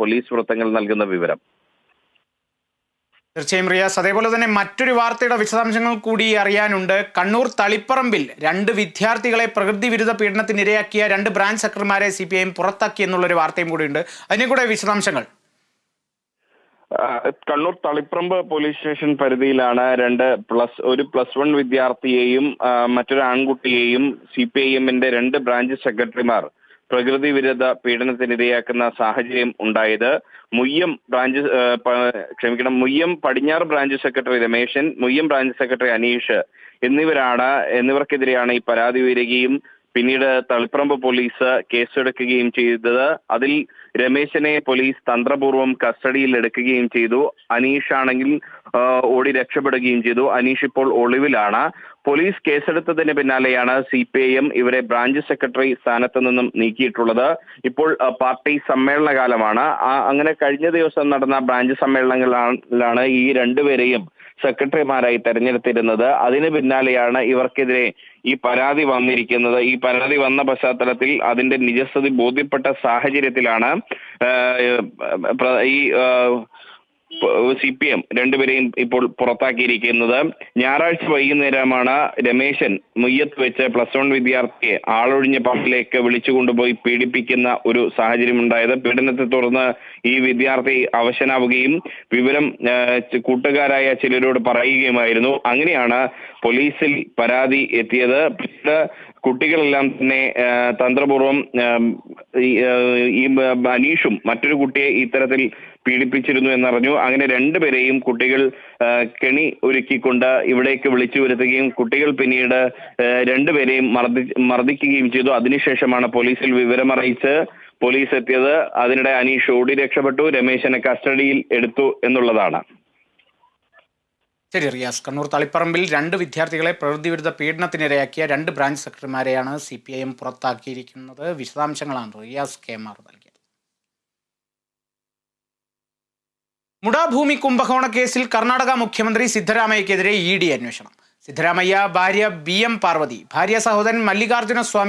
Police വൃത്തങ്ങൾ നൽകുന്ന വിവരം. തീർച്ചയായും റിയാസ് അതേപോലെ തന്നെ മറ്റൊരു വാർത്തയുടെ വിശദാംശങ്ങൾ കൂടി അറിയാനുണ്ട്. കണ്ണൂർ തളിപ്പറമ്പിൽ രണ്ട് വിദ്യാർത്ഥികളെ പ്രകൃതി വിരുദ്ധ പീഡനത്തിനിരയാക്കിയ രണ്ട് ബ്രാഞ്ച് സെക്രട്ടറിമാരെ സി പി ഐ എം പുറത്താക്കി എന്നുള്ളൊരു വാർത്തയും കൂടിയുണ്ട്. അതിനെ കൂടെ വിശദാംശങ്ങൾ. കണ്ണൂർ തളിപ്പറമ്പ് പോലീസ് സ്റ്റേഷൻ പരിധിയിലാണ് രണ്ട് പ്ലസ് ഒരു പ്ലസ് വൺ വിദ്യാർത്ഥിയെയും മറ്റൊരു ആൺകുട്ടിയെയും സി പി ഐ എമ്മിന്റെ രണ്ട് ബ്രാഞ്ച് സെക്രട്ടറിമാർ പ്രകൃതി വിരുദ്ധ പീഡനത്തിനിരയാക്കുന്ന സാഹചര്യം ഉണ്ടായത് മുയ്യം ബ്രാഞ്ച് ക്ഷമിക്കണം മുയ്യം പടിഞ്ഞാറ് branch secretary Rameshan Muyyam branch secretary Aneesh എന്നിവരാണ് എന്നിവർക്കെതിരെയാണ് ഈ പരാതി ഉയരുകയും പിന്നീട് തളിപ്പറമ്പ് പോലീസ് കേസെടുക്കുകയും ചെയ്തത്. അതിൽ രമേശനെ പോലീസ് തന്ത്രപൂർവം കസ്റ്റഡിയിൽ എടുക്കുകയും ചെയ്തു. അനീഷ് ആണെങ്കിൽ ഓടി രക്ഷപ്പെടുകയും ചെയ്തു. അനീഷ് ഇപ്പോൾ ഒളിവിലാണ്. പോലീസ് കേസെടുത്തതിന് പിന്നാലെയാണ് സി പി ഐ എം ഇവരെ ബ്രാഞ്ച് സെക്രട്ടറി സ്ഥാനത്ത് നിന്നും നീക്കിയിട്ടുള്ളത്. ഇപ്പോൾ പാർട്ടി സമ്മേളനകാലമാണ്. കാലമാണ് അങ്ങനെ കഴിഞ്ഞ ദിവസം നടന്ന ബ്രാഞ്ച് സമ്മേളനങ്ങളിലാണ് ഈ രണ്ടുപേരെയും സെക്രട്ടറിമാരായി തെരഞ്ഞെടുത്തിരുന്നത്. അതിന് പിന്നാലെയാണ് ഇവർക്കെതിരെ ഈ പരാതി വന്നിരിക്കുന്നത്. ഈ പരാതി വന്ന പശ്ചാത്തലത്തിൽ അതിന്റെ നിജസ്ഥിതി ബോധ്യപ്പെട്ട സാഹചര്യത്തിലാണ് ഈ സി പി എം രണ്ടുപേരെയും ഇപ്പോൾ പുറത്താക്കിയിരിക്കുന്നത്. ഞായറാഴ്ച വൈകുന്നേരമാണ് രമേശൻ മുയ്യത്ത് വെച്ച് പ്ലസ് വൺ വിദ്യാർത്ഥിയെ ആളൊഴിഞ്ഞ പമ്പിലേക്ക് വിളിച്ചു കൊണ്ടുപോയി പീഡിപ്പിക്കുന്ന ഒരു സാഹചര്യം ഉണ്ടായത് പീഡനത്തെ തുടർന്ന് ഈ വിദ്യാർത്ഥി അവശനാവുകയും വിവരം കൂട്ടുകാരായ ചിലരോട് പറയുകയുമായിരുന്നു. അങ്ങനെയാണ് പോലീസിൽ പരാതി എത്തിയത്. കുട്ടികളെല്ലാം തന്നെ തന്ത്രപൂർവം ഈ, അനീഷും മറ്റൊരു കുട്ടിയെ ഇത്തരത്തിൽ പീഡിപ്പിച്ചിരുന്നു എന്നറിഞ്ഞു. അങ്ങനെ രണ്ടുപേരെയും കുട്ടികൾ കെണി ഒരുക്കിക്കൊണ്ട് ഇവിടേക്ക് വിളിച്ചു വരുത്തുകയും കുട്ടികൾ പിന്നീട് രണ്ടുപേരെയും മർദ്ദി മർദ്ദിക്കുകയും ചെയ്തു. അതിനുശേഷമാണ് പോലീസിൽ വിവരമറിയിച്ച് പോലീസ് എത്തിയത്. അതിനിടെ അനീഷ് ഓടി രക്ഷപ്പെട്ടു. രമേശനെ കസ്റ്റഡിയിൽ എടുത്തു എന്നുള്ളതാണ്. ശരി റിയാസ്. കണ്ണൂർ തളിപ്പറമ്പിൽ രണ്ട് വിദ്യാർത്ഥികളെ പ്രകൃതി വിരുദ്ധ പീഡനത്തിനിരയാക്കിയ രണ്ട് ബ്രാഞ്ച് സെക്രട്ടറിമാരെയാണ് സി പി ഐ എം പുറത്താക്കിയിരിക്കുന്നത്. വിശദാംശങ്ങളാണ് റിയാസ് കെ. മാർ നൽകിയത്. മുടാഭൂമി കുംഭകോണ കേസിൽ കർണാടക മുഖ്യമന്ത്രി സിദ്ധരാമയ്യക്കെതിരെ ഇ ഡി അന്വേഷണം. സിദ്ധരാമയ്യ ഭാര്യ ബി എം പാർവതി ഭാര്യ സഹോദരൻ മല്ലികാർജുന സ്വാമി